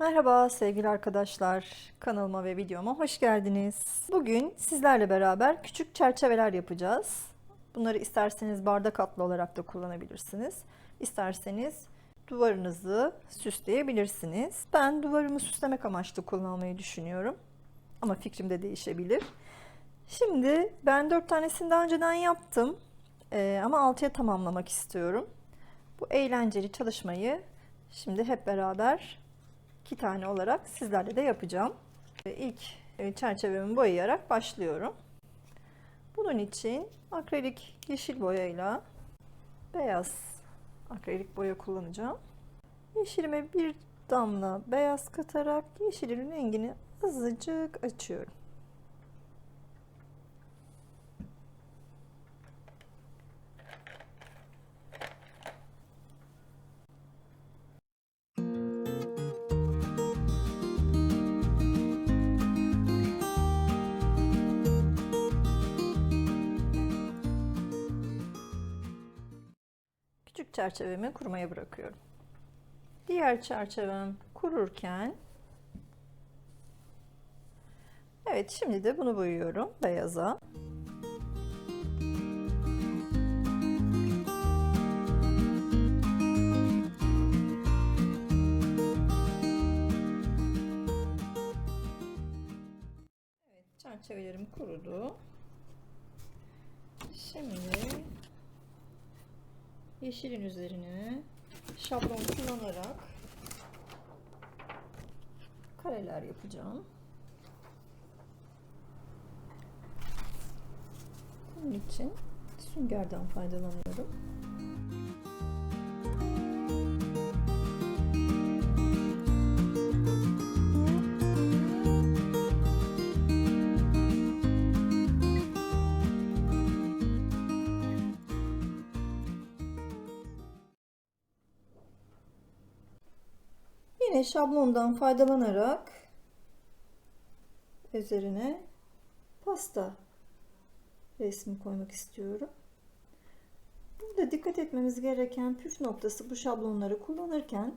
Merhaba sevgili arkadaşlar. Kanalıma ve videoma hoş geldiniz. Bugün sizlerle beraber küçük çerçeveler yapacağız. Bunları isterseniz bardak altlı olarak da kullanabilirsiniz. İsterseniz duvarınızı süsleyebilirsiniz. Ben duvarımı süslemek amaçlı kullanmayı düşünüyorum. Ama fikrim de değişebilir. Şimdi ben 4 tanesini daha önceden yaptım. Ee, ama 6'ya tamamlamak istiyorum. Bu eğlenceli çalışmayı şimdi hep beraber iki tane olarak sizlerle de yapacağım. Ve İlk e, çerçevemi boyayarak başlıyorum. Bunun için akrilik yeşil boyayla beyaz akrilik boya kullanacağım. Yeşilime bir damla beyaz katarak yeşilin rengini azıcık açıyorum. Küçük çerçevemi kurumaya bırakıyorum. Diğer çerçevem kururken Evet şimdi de bunu boyuyorum beyaza. Evet çerçevelerim kurudu. Şimdi yeşilin üzerine şablon kullanarak kareler yapacağım. Bunun için süngerden faydalanıyorum. Yine şablondan faydalanarak üzerine pasta resmi koymak istiyorum. Burada dikkat etmemiz gereken püf noktası bu şablonları kullanırken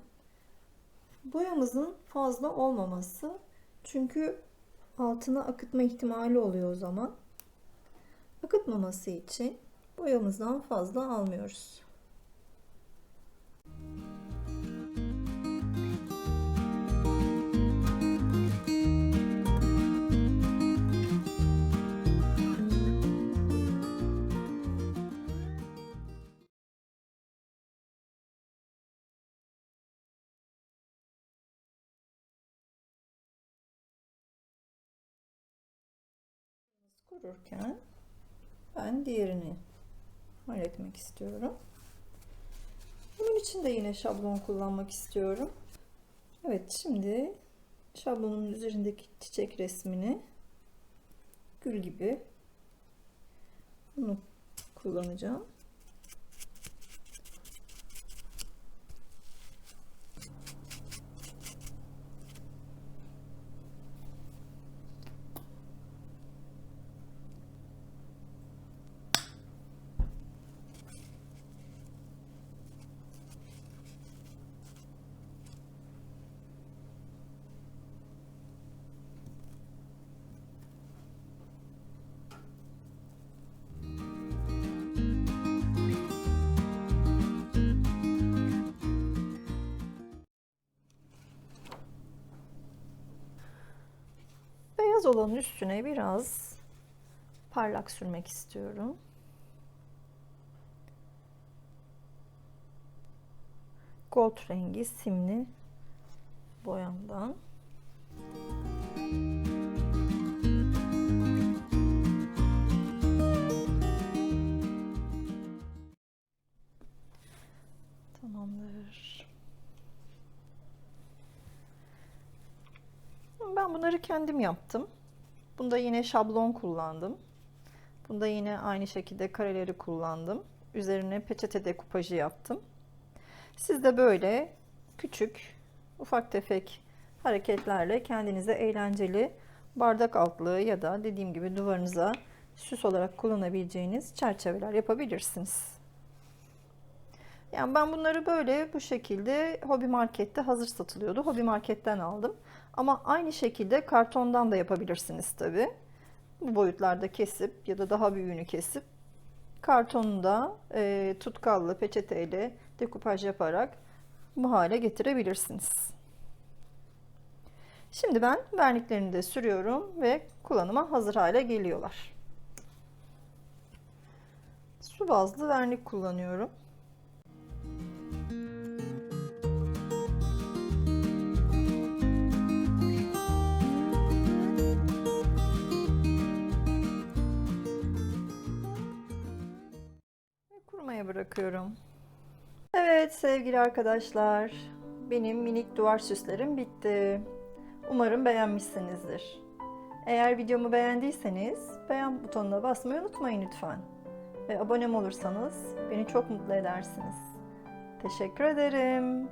boyamızın fazla olmaması. Çünkü altına akıtma ihtimali oluyor o zaman. Akıtmaması için boyamızdan fazla almıyoruz. Kururken ben diğerini halletmek istiyorum. Bunun için de yine şablon kullanmak istiyorum. Evet şimdi şablonun üzerindeki çiçek resmini gül gibi bunu kullanacağım. Olanın üstüne biraz parlak sürmek istiyorum. Gold rengi simli boyamdan. Tamamdır. Ben bunları kendim yaptım. Bunda yine şablon kullandım. Bunda yine aynı şekilde kareleri kullandım. Üzerine peçete dekupajı yaptım. Siz de böyle küçük, ufak tefek hareketlerle kendinize eğlenceli bardak altlığı ya da dediğim gibi duvarınıza süs olarak kullanabileceğiniz çerçeveler yapabilirsiniz. Yani ben bunları böyle bu şekilde hobi markette hazır satılıyordu. Hobi marketten aldım. Ama aynı şekilde kartondan da yapabilirsiniz tabii. Bu boyutlarda kesip ya da daha büyüğünü kesip kartonu da e, tutkallı peçeteyle dekupaj yaparak bu hale getirebilirsiniz. Şimdi ben verniklerini de sürüyorum ve kullanıma hazır hale geliyorlar. Su bazlı vernik kullanıyorum. Ve kurumaya bırakıyorum. Evet sevgili arkadaşlar, benim minik duvar süslerim bitti. Umarım beğenmişsinizdir. Eğer videomu beğendiyseniz beğen butonuna basmayı unutmayın lütfen. Ve abone olursanız beni çok mutlu edersiniz. Teşekkür ederim.